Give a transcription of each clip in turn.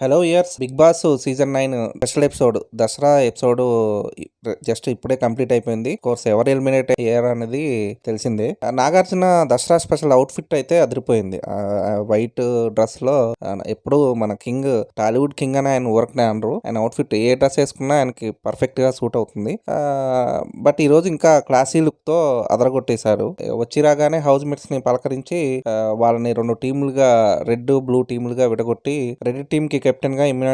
Hello years Bigg Boss season nine special episode Dasara episode just ఇప్పుడే complete అయిపోయింది. Course ఎవరు eliminate అయ్యారు అనేది తెలిసిందే. Nagarjuna Dasara special outfit అయితే అదిరిపోయింది. వైట్ డ్రెస్లో ఎప్పుడు మన కింగ్ టాలీవుడ్ కింగ్ అని ఆయన వర్క్ అనరు. ఆయన అవుట్ ఫిట్ ఏ డ్రెస్ వేసుకున్నా ఆయనకి పర్ఫెక్ట్గా సూట్ అవుతుంది. బట్ ఈ రోజు ఇంకా క్లాసీ లుక్తో అదరగొట్టేశారు. వచ్చి రాగానే హౌస్ మేట్స్ని పలకరించి వాళ్ళని రెండు టీములుగా రెడ్ బ్లూ టీములుగా విడగొట్టి రెడ్ టీమ్కి కెప్టెన్గా గా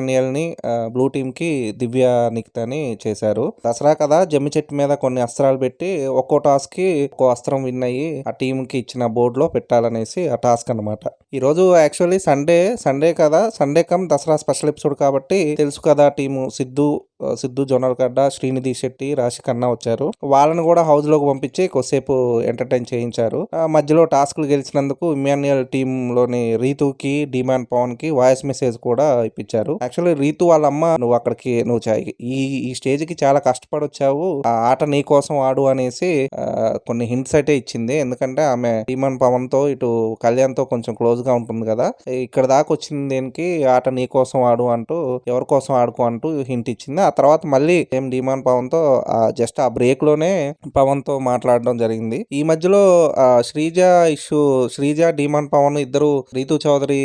బ్లూ టీమ్కి దివ్య నిక్తని చేశారు. దసరా కదా జమ్మి చెట్టు మీద కొన్ని అస్త్రాలు పెట్టి ఒక్కో టాస్క్కి ఒక్కో అస్త్రం విన్ అయ్యి ఆ టీంకి ఇచ్చిన బోర్డులో పెట్టాలనేసి ఆ టాస్క్ అన్నమాట. ఈరోజు యాక్చువల్లీ సండే సండే కదా Sunday come Dasara special episode కాబట్టి తెలుసు కదా టీము సిద్ధు సిద్ధు జొన్నలగడ్డ శ్రీనిధి శెట్టి రాశి ఖన్నా వచ్చారు. వాళ్ళని కూడా హౌస్లోకి పంపించి కొద్దిసేపు ఎంటర్టైన్ చేయించారు. ఆ, మధ్యలో టాస్క్లు గెలిచినందుకు ఇమాన్యుయల్ టీమ్లోని రీతుకి డిమాండ్ పవన్కి వాయిస్ మెసేజ్ కూడా ఇప్పించారు. యాక్చువల్లీ రీతు వాళ్ళ అమ్మ నువ్వు అక్కడికి నువ్వు ఈ ఈ స్టేజ్కి చాలా కష్టపడి వచ్చావు ఆ ఆట నీ కోసం ఆడు అనేసి కొన్ని హింట్స్ అయితే ఇచ్చింది. ఎందుకంటే ఆమె డిమాండ్ పవన్తో ఇటు కళ్యాణ్తో కొంచెం క్లోజ్గా ఉంటుంది కదా. ఇక్కడ దాకా వచ్చింది దేనికి ఆట నీ కోసం ఆడు అంటూ ఎవరి కోసం ఆడుకో అంటూ హింట్ ఇచ్చింది. ఆ తర్వాత మళ్ళీ ఏం డిమాన్ పవన్తో జస్ట్ ఆ బ్రేక్లోనే పవన్తో మాట్లాడడం జరిగింది. ఈ మధ్యలో శ్రీజ ఇష్యూ శ్రీజ డిమాండ్ పవన్ ఇద్దరు రీతు చౌదరి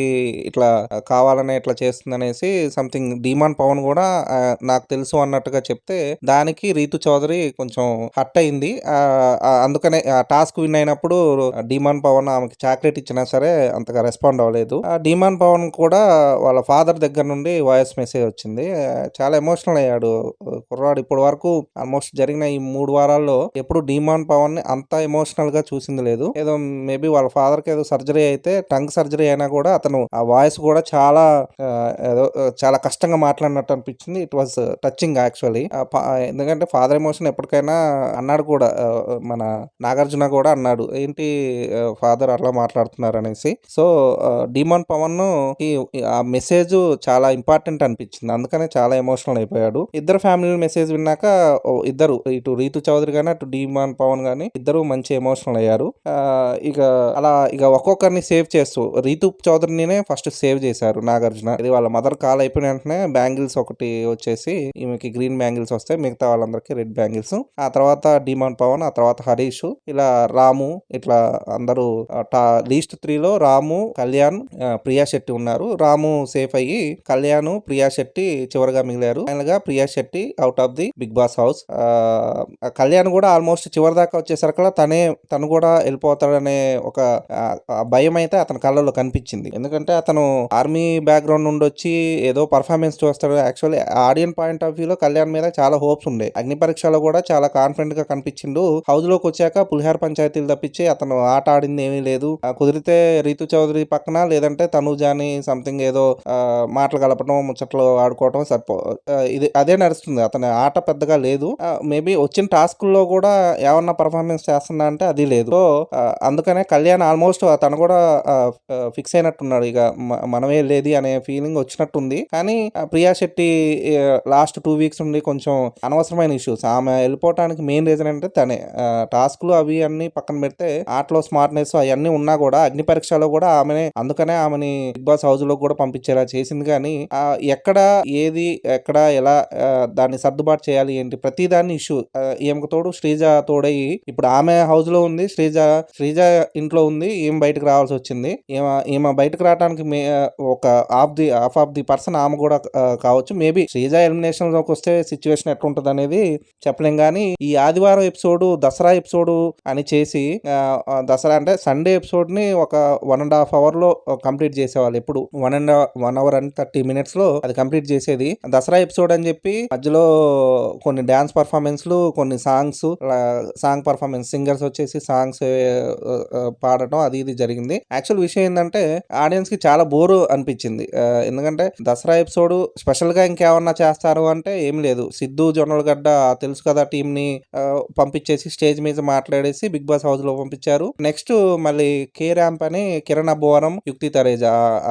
ఇట్లా కావాలనే ఇట్లా చేస్తుందనేసి సంథింగ్ డిమాండ్ పవన్ కూడా నాకు తెలుసు అన్నట్టుగా చెప్తే దానికి రీతు చౌదరి కొంచెం హట్ అయింది. అందుకనే ఆ టాస్క్ విన్ అయినప్పుడు డిమాండ్ పవన్ ఆమెకి చాక్లెట్ ఇచ్చినా సరే అంతగా రెస్పాండ్ అవ్వలేదు. ఆ డిమాండ్ పవన్ కూడా వాళ్ళ ఫాదర్ దగ్గర నుండి వాయిస్ మెసేజ్ వచ్చింది. చాలా ఎమోషనల్ అయ్యాడు. కుర్రాడు ఇప్పటి వరకు ఆల్మోస్ట్ జరిగిన ఈ మూడు వారాల్లో ఎప్పుడు డిమాండ్ పవన్ని అంత ఎమోషనల్గా చూసింది లేదు. ఏదో మేబీ వాళ్ళ ఫాదర్కి ఏదో సర్జరీ అయితే టంగ్ సర్జరీ అయినా కూడా అతను ఆ వాయిస్ కూడా చాలా ఏదో చాలా కష్టంగా మాట్లాడినట్టు అనిపించింది. ఇట్ వాస్ టచింగ్ యాక్చువల్లీ ఎందుకంటే ఫాదర్ ఎమోషన్ ఎప్పటికైనా అన్నాడు కూడా మన నాగార్జున కూడా అన్నాడు. ఏంటి ఫాదర్ అట్లా మాట్లాడుతున్నారు అనేసి. సో డిమాన్ పవన్ ఆ మెసేజ్ చాలా ఇంపార్టెంట్ అనిపించింది. అందుకనే చాలా ఎమోషనల్ అయిపోయాడు. ఇద్దరు ఫ్యామిలీ మెసేజ్ విన్నాక ఓ, ఇద్దరు ఇటు రీతు చౌదరి గానీ అటు డీమాన్ పవన్ గానీ ఇద్దరు మంచి ఎమోషనల్ అయ్యారు. ఇక అలా ఇక ఒక్కొక్కరిని సేవ్ చేస్తూ రీతు చౌదరినినే ఫస్ట్ సేవ్ చేశారు నాగార్జున. ఇది వాళ్ళ మదర్ కాల్ అయిపోయిన వెంటనే బ్యాంగిల్స్ ఒకటి వచ్చేసి ఈమెకి గ్రీన్ బ్యాంగిల్స్ వస్తాయి మిగతా వాళ్ళందరికీ రెడ్ బ్యాంగిల్స్ ఆ తర్వాత డిమాన్ పవన్ ఆ తర్వాత హరీష్. ఇలా రాము ఇట్లా అందరూ లీస్ట్ త్రీలో రాము కళ్యాణ్ ప్రియా శెట్టి ఉన్నారు. రాము సేఫ్ అయ్యి కళ్యాణ్ ప్రియా శెట్టి చివరిగా మిగిలారు. ఫైనల్గా Priya Shetty out of the Bigg Boss house Kalyan కూడా ఆల్మోస్ట్ చివరి దాకా వచ్చేసరికి తనే తను కూడా వెళ్ళిపోతాడనే ఒక భయం అయితే అతని కళ్ళలో కనిపించింది. ఎందుకంటే అతను ఆర్మీ బ్యాక్గ్రౌండ్ నుండి వచ్చి ఏదో పర్ఫార్మెన్స్ చూస్తాడు. యాక్చువల్లీ ఆడియన్ పాయింట్ ఆఫ్ వ్యూలో కళ్యాణ్ మీద చాలా హోప్స్ ఉండే. అగ్ని పరీక్షలో కూడా చాలా కాన్ఫిడెంట్గా కనిపించిండు. హౌస్లోకి వచ్చాక పులిహార పంచాయతీలు తప్పించి అతను ఆట ఆడింది ఏమీ లేదు. ఆ, కుదిరితే రీతు చౌదరి పక్కన లేదంటే తనూజాని సంథింగ్ ఏదో మాటలు కలపడం ముచ్చట్లు ఆడుకోవడం సరిపో ఇది అదే నడుస్తుంది. అతని ఆట పెద్దగా లేదు. మేబీ వచ్చిన టాస్క్లో కూడా ఏమన్నా పర్ఫార్మెన్స్ చేస్తున్నా అంటే అది లేదు. సో అందుకనే కళ్యాణ్ ఆల్మోస్ట్ తను కూడా ఫిక్స్ అయినట్టున్నాడు. ఇక మనమే లేది అనే ఫీలింగ్ వచ్చినట్టుంది. కానీ ఆ, Priya Shetty last two weeks నుండి కొంచెం అనవసరమైన ఇష్యూస్ ఆమె వెళ్ళిపోవటానికి మెయిన్ రీజన్ అంటే తనే. టాస్క్లు అవి అన్ని పక్కన పెడితే ఆటలో స్మార్ట్నెస్ అవన్నీ ఉన్నా కూడా అగ్ని పరీక్షలో కూడా ఆమెనే అందుకనే ఆమెని బిగ్ బాస్ హౌస్లో కూడా పంపించేలా చేసింది. కానీ ఎక్కడ ఏది ఎక్కడ ఎలా దాన్ని సర్దుబాటు చేయాలి ఏంటి? ప్రతి దాన్ని ఇష్యూ ఈమెకు తోడు శ్రీజ తోడయి ఇప్పుడు ఆమె హౌస్లో ఉంది శ్రీజ శ్రీజ ఇంట్లో ఉంది ఈమె బయటకు రావాల్సి వచ్చింది. ఈమె ఈమె బయటకు రావడానికి మే ఒక of the half of the person ఆమె కూడా కావచ్చు. మేబీ శ్రీజ ఎలిమినేషన్లోకి వస్తే సిచ్యువేషన్ ఎట్లుంటది అనేది చెప్పలేం కానీ ఈ ఆదివారం ఎపిసోడ్ దసరా ఎపిసోడ్ అని చేసి దసరా అంటే సండే ఎపిసోడ్ని ఒక వన్ అండ్ హాఫ్ అవర్లో కంప్లీట్ చేసేవాళ్ళు ఎప్పుడు. One and one hour and thirty మినిట్స్లో అది కంప్లీట్ చేసేది. దసరా ఎపిసోడ్ అని చెప్పి చెప్పి మధ్యలో కొన్ని డాన్స్ పర్ఫార్మెన్స్లు కొన్ని సాంగ్స్ సాంగ్ పర్ఫార్మెన్స్ సింగర్స్ వచ్చేసి సాంగ్స్ పాడటం అది ఇది జరిగింది. యాక్చువల్ విషయం ఏంటంటే ఆడియన్స్కి చాలా బోరు అనిపించింది. ఎందుకంటే దసరా ఎపిసోడ్ స్పెషల్గా ఇంకేమన్నా చేస్తారు అంటే ఏం లేదు. సిద్ధు జొన్నలగడ్డ తెలుసు కదా టీం ని పంపించేసి స్టేజ్ మీద మాట్లాడేసి బిగ్ బాస్ హౌస్లో పంపించారు. నెక్స్ట్ మళ్ళీ కే ర్యాంప్ అని కిరణ్ అబ్బోవరం యుక్తి తరేజ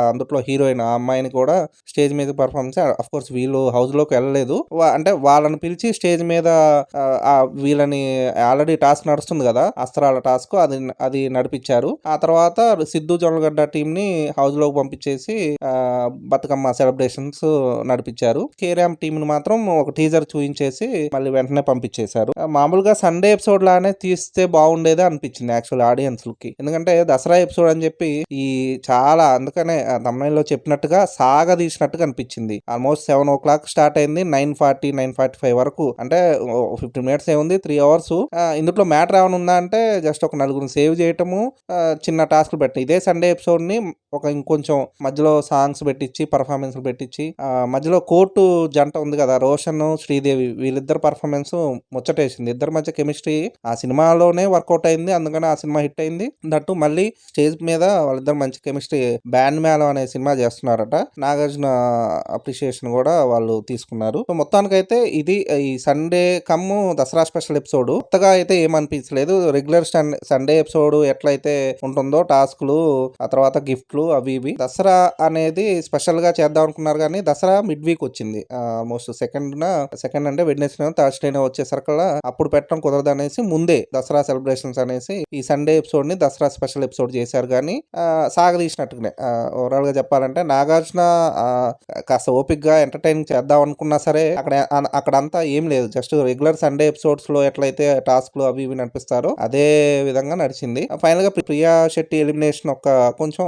అందుట్లో హీరోయిన్ ఆ అమ్మాయిని కూడా స్టేజ్ మీద పర్ఫార్మెన్స్ అఫ్ కోర్స్ వీళ్ళు హౌస్లోకి వెళ్ళలేదు. రాలేదు. వా- అంటే వాళ్ళని పిలిచి స్టేజ్ మీద వీళ్ళని ఆల్రెడీ టాస్క్ నడుస్తుంది కదా అస్త్రాల టాస్క్ అది అది నడిపించారు. ఆ తర్వాత సిద్ధు జొన్నగడ్డ టీం ని హౌస్లోకి పంపించేసి బతుకమ్మ సెలబ్రేషన్స్ నడిపించారు. కేరామ్ టీం ని మాత్రం ఒక టీజర్ చూయించేసి మళ్ళీ వెంటనే పంపించేశారు. మామూలుగా సండే ఎపిసోడ్ లానే తీస్తే బాగుండేది అనిపించింది యాక్చువల్ ఆడియన్స్కి ఎందుకంటే దసరా ఎపిసోడ్ అని చెప్పి ఈ చాలా అందుకనే తమిళలో చెప్పినట్టుగా సాగ తీసినట్టుగా అనిపించింది. Almost seven o'clock start అయింది nine forty nine forty five వరకు. అంటే ఫిఫ్టీన్ మినిట్స్ ఏముంది? Three hours. ఇందులో మ్యాటర్ ఏమైనా ఉందా అంటే జస్ట్ ఒక నలుగురిని సేవ్ చేయటము చిన్న టాస్క్లు పెట్టి ఇదే సండే ఎపిసోడ్ని ఒక ఇంకొంచెం మధ్యలో సాంగ్స్ పెట్టించి పర్ఫార్మెన్స్ పెట్టించి మధ్యలో కోర్టు జంట ఉంది కదా రోషన్ శ్రీదేవి వీళ్ళిద్దరు పర్ఫార్మెన్స్ ముచ్చటేసింది. ఇద్దరి మధ్య కెమిస్ట్రీ ఆ సినిమాలోనే వర్కౌట్ అయింది అందుకని ఆ సినిమా హిట్ అయింది. దట్టు మళ్ళీ స్టేజ్ మీద వాళ్ళిద్దరు మంచి కెమిస్ట్రీ బ్యాండ్ మేళం అనే సినిమా చేస్తున్నారట. నాగార్జున అప్రిషియేషన్ కూడా వాళ్ళు తీసుకున్నారు. సో మొత్తానికైతే ఇది ఈ Sunday come Dasara special episode కొత్తగా అయితే ఏమనిపించలేదు. రెగ్యులర్ సండే ఎపిసోడ్ ఎట్లయితే ఉంటుందో టాస్క్లు ఆ తర్వాత గిఫ్ట్లు అవి ఇవి. దసరా అనేది స్పెషల్గా చేద్దాం అనుకున్నారు కానీ దసరా మిడ్ వీక్ వచ్చింది. ఆల్మోస్ట్ సెకండ్ సెకండ్ అంటే వెడ్నెస్డే థర్స్డే వచ్చేసరికల్లా అప్పుడు పెట్టడం కుదరదు అనేసి ముందే దసరా సెలబ్రేషన్స్ అనేసి ఈ సండే ఎపిసోడ్ని దసరా స్పెషల్ ఎపిసోడ్ చేశారు కానీ సాగదీసినట్టుగానే. ఓవరాల్గా చెప్పాలంటే నాగార్జున కాస్త ఓపిక్గా ఎంటర్టైన్ చేద్దాం అనుకున్నా సరే అక్కడ అక్కడంతా ఏం లేదు. జస్ట్ రెగ్యులర్ సండే ఎపిసోడ్స్లో ఎట్లయితే టాస్క్లు అవి ఇవి నడిపిస్తారో అదే విధంగా నడిచింది. ఫైనల్గా ప్రియా శెట్టి ఎలిమినేషన్ ఒక కొంచెం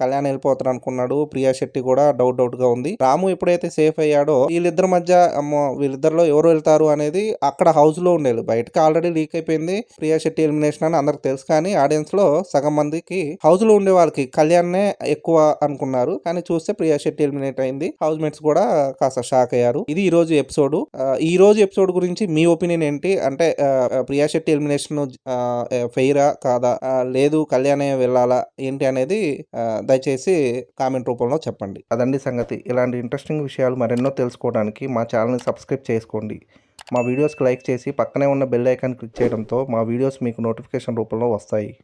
కళ్యాణ్ వెళ్ళిపోతారు అనుకున్నాడు. ప్రియా శెట్టి కూడా డౌట్ డౌట్గా ఉంది. రాము ఎప్పుడైతే సేఫ్ అయ్యాడో వీళ్ళిద్దరి మధ్య అమ్మో వీళ్ళిద్దరిలో ఎవరు వెళ్తారు అనేది అక్కడ హౌస్లో ఉండేది. బయటకి ఆల్రెడీ లీక్ అయిపోయింది. ప్రియా శెట్టి ఎలిమినేషన్ అని అందరికి తెలుసు కానీ ఆడియన్స్లో సగం మందికి హౌస్లో ఉండే వాళ్ళకి కళ్యాణ్నే ఎక్కువ అనుకున్నారు. కానీ చూస్తే ప్రియా శెట్టి ఎలిమినేట్ అయింది. హౌస్ మేట్స్ కూడా కాస్త షాక్ అయ్యారు. ఇది ఈ రోజు ఎపిసోడ్ ఈ రోజు ఎపిసోడ్ గురించి మీ ఒపీనియన్ ఏంటి? అంటే ప్రియా శెట్టి ఎలిమినేషన్ ఫెయిరా కాదా? లేదు కళ్యాణే వెళ్ళాలా? ఏంటి అనేది దయచేసి కామెంట్ రూపంలో చెప్పండి. అదండి సంగతి. ఇలాంటి ఇంట్రెస్టింగ్ విషయాలు మరెన్నో తెలుసుకోవడానికి మా ఛానల్ని సబ్స్క్రైబ్ చేసుకోండి. మా వీడియోస్కి లైక్ చేసి పక్కనే ఉన్న బెల్ ఐకాన్ క్లిక్ చేయడంతో మా వీడియోస్ మీకు నోటిఫికేషన్ రూపంలో వస్తాయి.